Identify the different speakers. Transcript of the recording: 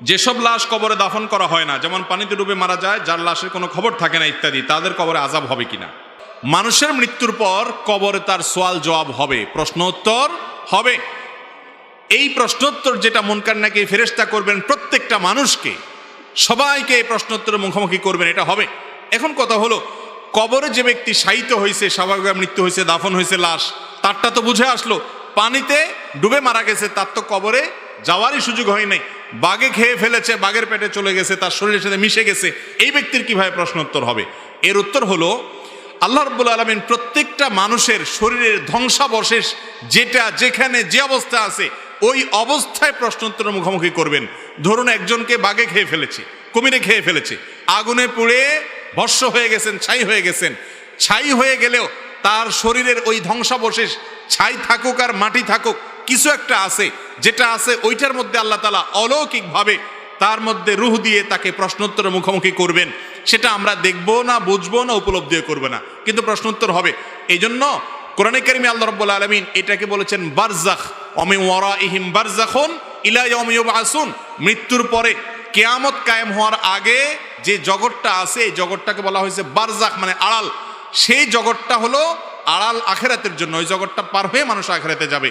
Speaker 1: যেসব লাশ কবরে দাফন করা হয় না, যেমন পানিতে ডুবে মারা যায়, যার লাশের কোনো খবর থাকে না ইত্যাদি, তাদের কবরে আজাব হবে কিনা? মানুষের মৃত্যুর পর কবরে তার সোয়াল জবাব হবে, প্রশ্নোত্তর হবে। এই প্রশ্নোত্তর যেটা মনকার নাকি ফেরেস্তা করবেন প্রত্যেকটা মানুষকে, সবাইকে এই প্রশ্নোত্তরের মুখোমুখি করবেন, এটা হবে। এখন কথা হলো, কবরে যে ব্যক্তি শায়িত হয়েছে স্বাভাবিক মৃত্যু হয়েছে দাফন হয়েছে লাশ, তারটা তো বুঝে আসলো পানিতে ডুবে মারা গেছে, তার তো কবরে যাওয়ারই সুযোগ হয় নাই। বাঘে খেয়ে ফেলেছে বাঘের পেটে চলে গেছে, তার শরীরের সাথে মিশে গেছে। এই ব্যক্তির কীভাবে প্রশ্নোত্তর হবে? এর উত্তর হলো, আল্লাহ রব্বুল আলমিন প্রত্যেকটা মানুষের শরীরের ধ্বংসাবশেষ যেটা, যেখানে যে অবস্থা আছে, ওই অবস্থায় প্রশ্নোত্তরের মুখোমুখি করবেন। ধরুন একজনকে বাগে খেয়ে ফেলেছে, কুমিরে খেয়ে ফেলেছে, আগুনে পুড়ে ভস্য হয়ে গেছেন, ছাই হয়ে গেছেন। ছাই হয়ে গেলেও তার শরীরের ওই ধ্বংসাবশেষ ছাই থাকুক আর মাটি থাকুক, কিছু একটা আছে, যেটা আছে ওইটার মধ্যে আল্লাহ তালা অলৌকিকভাবে তার মধ্যে রুহ দিয়ে তাকে প্রশ্নোত্তরের মুখোমুখি করবেন। সেটা আমরা দেখব না, বুঝব না, উপলব্ধিও করব না। কিন্তু প্রশ্নোত্তর হবে। এই জন্য কোরআনে কারিমে আল্লাহ রব্বুল আলমিন এটাকে বলেছেন বারজাখ অমি ওয়ারা ইহিম বারজাখন ইলাই আসুন মৃত্যুর পরে কেয়ামত কায়েম হওয়ার আগে যে জগৎটা আছে, এই জগৎটাকে বলা হয়েছে বারজাখ মানে আড়াল। সেই জগৎটা হলো আড়াল আখেরাতের জন্য। ওই জগৎটা পার হয়ে মানুষ আখেরাতে যাবে।